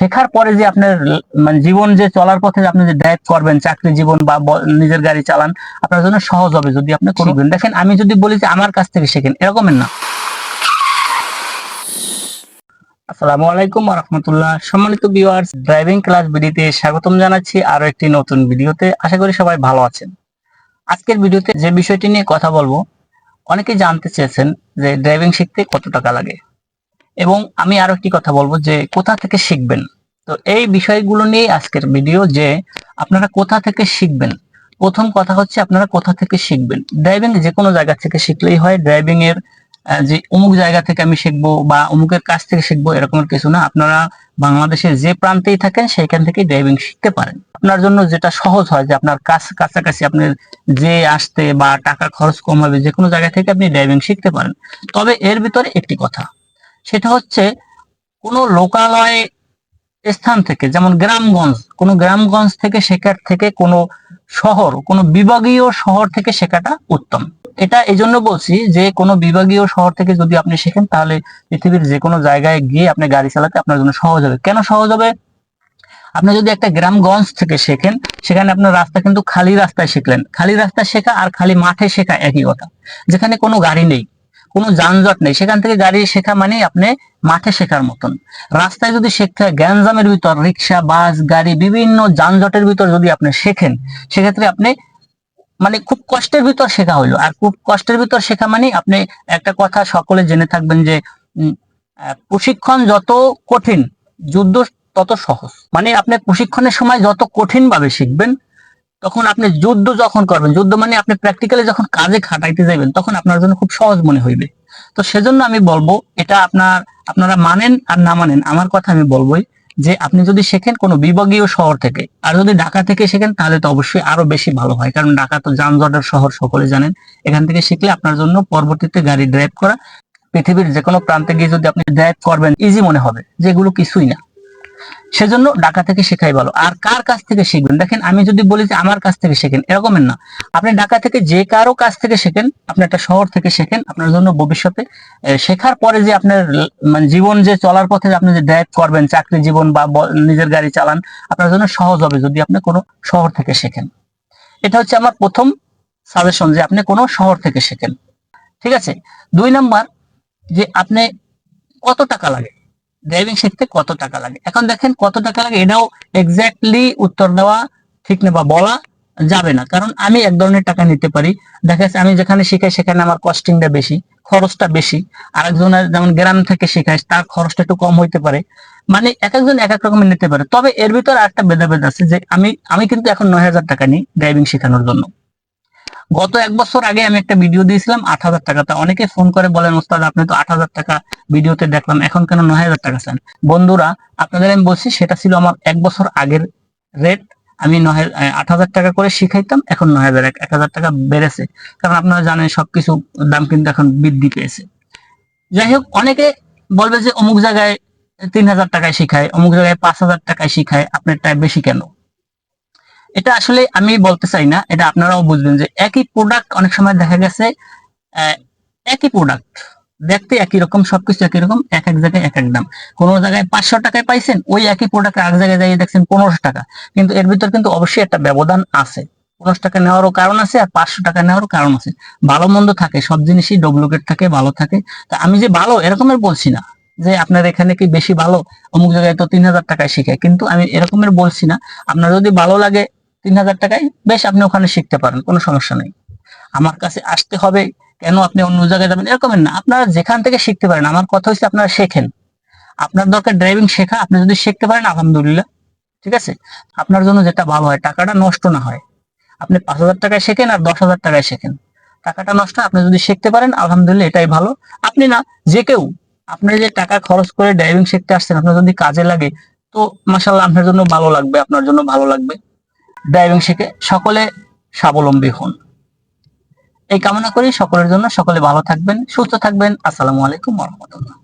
শেখার পরে যে আপনার মানে জীবন যে চলার পথে আপনি যে ড্রাইভ করবেন চাকরি জীবন বা নিজের গাড়ি চালান আপনার জন্য সহজ হবে যদি আপনি করবেন দেখেন আমি যদি বলি যে আমার কাছ থেকে শেখেন এরকমের না। আসসালামু আলাইকুম রহমতুল্লাহ সম্মানিত ভিউয়ার্স ড্রাইভিং ক্লাস ভিডিওতে স্বাগতম জানাচ্ছি আরও একটি নতুন ভিডিওতে। আশা করি সবাই ভালো আছেন। আজকের ভিডিওতে যে বিষয়টি নিয়ে কথা বলব অনেকেই জানতে চেয়েছেন যে ড্রাইভিং শিখতে কত টাকা লাগে। এবং আমি আরও একটি কথা বলব যে কোথা থেকে শিখবেন? তো এই বিষয়গুলো নিয়ে আজকের ভিডিও যে আপনারা কোথা থেকে শিখবেন? প্রথম কথা হচ্ছে আপনারা কোথা থেকে শিখবেন? ড্রাইভিং যে কোনো জায়গা থেকে শিখলেই হয়। ড্রাইভিং এর যে অমুক জায়গা থেকে আমি শিখব বা অমুকের কাছ থেকে শিখব এরকমের কিছু না। আপনারা বাংলাদেশের যে প্রান্তেই থাকেন সেইখান থেকে ড্রাইভিং শিখতে পারেন। আপনার জন্য যেটা সহজ হয় যে আপনার কাছ, কাছাকাছি আপনার যে আসতে বা টাকা খরচ কম হবে যে কোনো জায়গা থেকে আপনি ড্রাইভিং শিখতে পারেন। তবে এর ভিতরে একটি কথা সেটা হচ্ছে কোনো লোকালয় স্থান থেকে, যেমন গ্রামগঞ্জ, কোনো গ্রামগঞ্জ থেকে শেখার থেকে কোনো শহর, কোনো বিভাগীয় শহর থেকে শেখাটা উত্তম। এটা এই জন্য বলছি যে কোনো বিভাগীয় শহর থেকে যদি আপনি শেখেন, তাহলে পৃথিবীর যে কোনো জায়গায় গিয়ে আপনি গাড়ি চালাতে আপনার জন্য সহজ হবে। কেন সহজ হবে? আপনি যদি একটা গ্রামগঞ্জ থেকে শেখেন, সেখানে আপনার রাস্তা কিন্তু খালি রাস্তায় শিখলেন। খালি রাস্তায় শেখা আর খালি মাঠে শেখা একই কথা। যেখানে কোনো গাড়ি নেই কোনো যানজট নেই। সেখান থেকে গাড়ি শেখা মানে আপনি মাঠে শেখার মতন। রাস্তায় যদি হয় গ্যাঞ্জামের ভিতর, রিক্সা, বাস, গাড়ি, বিভিন্ন যানজটের ভিতর যদি আপনি শেখেন, সেক্ষেত্রে আপনি মানে খুব কষ্টের ভিতর শেখা হইল। আর খুব কষ্টের ভিতর শেখা মানে আপনি একটা কথা সকলে জেনে থাকবেন যে প্রশিক্ষণ যত কঠিন, যুদ্ধ তত সহজ। মানে আপনি প্রশিক্ষণের সময় যত কঠিন ভাবে শিখবেন তখন আপনি যুদ্ধ যখন করবেন, যুদ্ধ মানে আপনি প্র্যাকটিক্যালি যখন কাজে খাটাইতে যাবেন, তখন আপনার জন্য খুব সহজ মনে হইবে। তো সেজন্য আমি বলব, এটা আপনার, আপনারা মানেন আর না মানেন, আমার কথা আমি বলবোই যে আপনি যদি শেখেন কোনো বিভাগীয় শহর থেকে, আর যদি ঢাকা থেকে শেখেন, তাহলে তো অবশ্যই আরও বেশি ভালো হয়। কারণ ঢাকা তো যানজটের শহর, সকলে জানেন। এখান থেকে শিখলে আপনার জন্য পরবর্তীতে গাড়ি ড্রাইভ করা, পৃথিবীর যে কোনো প্রান্তে গিয়ে যদি আপনি ড্রাইভ করবেন ইজি মনে হবে, যেগুলো কিছুই না। সেজন্য ঢাকা থেকে শেখাই ভালো। আর কার কাছ থেকে শিখবেন? দেখেন, আমি যদি বলি যে আমার কাছ থেকে শেখেন, এরকমের না। আপনি ঢাকা থেকে যে কারও কাছ থেকে শেখেন, আপনি একটা শহর থেকে শেখেন, আপনার জন্য ভবিষ্যতে শেখার পরে যে আপনার মানে জীবন যে চলার পথে আপনি যে ড্রাইভ করবেন, চাকরি জীবন ব- নিজের গাড়ি চালান, আপনার জন্য সহজ হবে যদি আপনি কোনো শহর থেকে শেখেন। এটা হচ্ছে আমার প্রথম সাজেশন যে আপনি কোনো শহর থেকে শেখেন। ঠিক আছে? দুই নাম্বার যে আপনি কত টাকা লাগে? ড্রাইভিং শিখতে কত টাকা লাগে? এখন দেখেন কত টাকা লাগে, এটাও এক্স্যাক্টলি উত্তর দেওয়া ঠিক না বা বলা যাবে না। কারণ আমি এক ধরনের টাকা নিতে পারি। দেখা যাচ্ছে আমি যেখানে শিখাই, সেখানে আমার কস্টিংটা বেশি, খরচটা বেশি। আরেকজনের যেমন গ্রাম থেকে শেখায় তার খরচটা একটু কম হইতে পারে। মানে এক একজন এক এক রকমের নিতে পারে। তবে এর ভিতর একটা ভেদাভেদ আছে যে আমি আমি কিন্তু এখন নয় হাজার টাকা নিই ড্রাইভিং শেখানোর জন্য। গত এক বছর আগে আমি একটা ভিডিও দিয়েছিলাম আট হাজার টাকা। তা অনেকে ফোন করে বলেন, ওস্তাদ, আপনি তো আট হাজার টাকা ভিডিওতে দেখলাম, এখন কেন নয় হাজার টাকা চান? বন্ধুরা, আপনাদের আমি বলছি, সেটা ছিল আমার এক বছর আগের রেট আমি নয় আট হাজার টাকা করে শিখাইতাম, এখন নয় হাজার, এক হাজার টাকা বেড়েছে। কারণ আপনারা জানেন, সবকিছু দাম কিন্তু এখন বৃদ্ধি পেয়েছে। যাই হোক, অনেকে বলবে যে, অমুক জায়গায় তিন হাজার টাকায় শিখায়, অমুক জায়গায় পাঁচ হাজার টাকায় শিখায় আপনার আপনারটা বেশি কেন? এটা আসলে আমি বলতে চাই না, এটা আপনারাও বুঝবেন যে একই প্রোডাক্ট অনেক সময় দেখা গেছে একই প্রোডাক্ট দেখতে একই রকম, সবকিছু একই রকম, এক এক জায়গায় এক এক দাম। কোনো জায়গায় পাঁচশো টাকায় পাইছেন, ওই একই প্রোডাক্ট এক জায়গায় যাই দেখছেন পনেরোশো টাকা। কিন্তু এর ভিতর কিন্তু অবশ্যই একটা ব্যবধান আছে। পনেরোশো টাকা নেওয়ারও কারণ আছে আর পাঁচশো টাকা নেওয়ারও কারণ আছে। ভালো মন্দ থাকে, সব জিনিসই ডুপ্লিকেট থাকে, ভালো থাকে। তা আমি যে ভালো, এরকমের বলছি না যে আপনার এখানে কি বেশি ভালো? অমুক জায়গায় তো তিন হাজার টাকায় শিখায় কিন্তু আমি এরকমের বলছি না। আপনার যদি ভালো লাগে তিন হাজার টাকায় বেশ আপনি ওখানে শিখতে পারেন, কোনো সমস্যা নেই। আমার কাছে আসতে হবে, কেন আপনি অন্য জায়গায় যাবেন এরকমের না। আপনারা যেখান থেকে শিখতে পারেন, আমার কথা হচ্ছে আপনারা শেখেন। আপনার দরকার ড্রাইভিং শেখা, আপনি যদি শিখতে পারেন, আলহামদুলিল্লাহ, ঠিক আছে? আপনার জন্য যেটা ভালো হয়, টাকাটা নষ্ট না হয়। আপনি পাঁচ হাজার টাকায় শেখেন আর দশ হাজার টাকায় শেখেন। টাকাটা নষ্ট, আপনি যদি শিখতে পারেন, আলহামদুলিল্লাহ, এটাই ভালো। আপনি না, যে কেউ, আপনি যে টাকা খরচ করে ড্রাইভিং শিখতে আসছেন, আপনার যদি কাজে লাগে, তো মাসাল্লাহ আপনার জন্য ভালো লাগবে, আপনার জন্য ভালো লাগবে। ড্রাইভিং শিখে, সকলে স্বাবলম্বী হন। এই কামনা করি সকলের জন্য। সকলে ভালো থাকবেন, সুস্থ থাকবেন। আসসালামু আলাইকুম রহমতুল্লাহ।